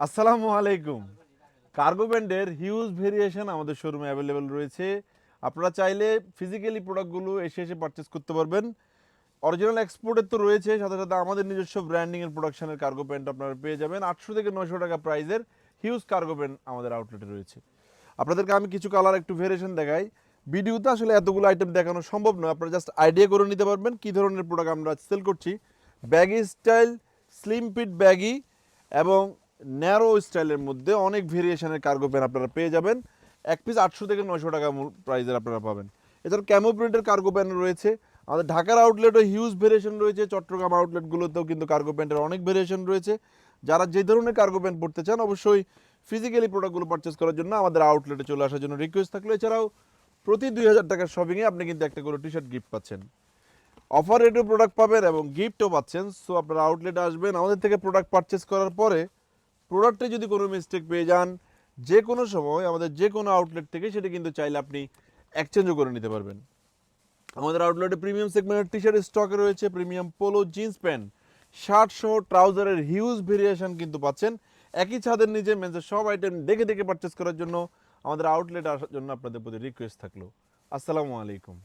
আসসালামু আলাইকুম। কার্গো ব্যান্ডের হিউজ ভেরিয়েশন আমাদের শোরুমে অ্যাভেলেবেল রয়েছে। আপনারা চাইলে ফিজিক্যালি প্রোডাক্টগুলো এসে এসে পারচেস করতে পারবেন। অরিজিনাল এক্সপোর্টের তো রয়েছে সাথে সাথে আমাদের নিজস্ব ব্র্যান্ডিং ব্র্যান্ডিংয়ের প্রোডাকশনের কার্গো প্যান্ট আপনারা পেয়ে যাবেন। আটশো থেকে নশো টাকা প্রাইজের হিউজ কার্গো প্যান্ট আমাদের আউটলেটে রয়েছে। আপনাদেরকে আমি কিছু কালার একটু ভেরিয়েশন দেখাই। ভিডিওতে আসলে এতগুলো আইটেম দেখানো সম্ভব নয়। আপনারা জাস্ট আইডিয়া করে নিতে পারবেন কী ধরনের প্রোডাক্ট আমরা সেল করছি। Baggy style slim fit baggy এবং ন্যারো স্টাইলের মধ্যে অনেক ভেরিয়েশনের কার্গো প্যান্ট আপনারা পেয়ে যাবেন। এক পিস আটশো থেকে নশো টাকা প্রাইজের আপনারা পাবেন। এছাড়া ক্যামো প্রিন্টের কার্গো প্যান্ট রয়েছে। আমাদের ঢাকার আউটলেটও হিউজ ভেরিয়েশন রয়েছে। চট্টগ্রাম আউটলেটগুলোতেও কিন্তু কার্গো প্যান্টের অনেক ভেরিয়েশন রয়েছে। যারা যে ধরনের কার্গো প্যান্ট পড়তে চান অবশ্যই ফিজিক্যালি প্রোডাক্টগুলো পারচেস করার জন্য আমাদের আউটলেটে চলে আসার জন্য রিকোয়েস্ট থাকল। এছাড়াও প্রতি দুই হাজার টাকার শপিংয়ে আপনি কিন্তু একটা করে টি শার্ট গিফট পাচ্ছেন। অফার রেটেও প্রোডাক্ট পাবেন এবং গিফটও পাচ্ছেন। সো আপনারা আউটলেটে আসবেন। আমাদের থেকে প্রোডাক্ট পারচেস করার পরে প্রোডাক্টে যদি কোনো মিস্টেক পেয়ে যান, যে কোনো সময় আমাদের যে কোনো আউটলেট থেকে সেটা কিন্তু চাইলে আপনি এক্সচেঞ্জও করে নিতে পারবেন। আমাদের আউটলেটে প্রিমিয়াম সেগমেন্টের টি শার্ট স্টকে রয়েছে। Premium polo jeans pant shirt সহ ট্রাউজারের হিউজ ভেরিয়েশন কিন্তু পাচ্ছেন। একই ছাদের নিচে মেন্সের সব আইটেম দেখে দেখে পারচেস করার জন্য আমাদের আউটলেট আসার জন্য আপনাদের প্রতি রিকোয়েস্ট থাকল। আসসালামু আলাইকুম।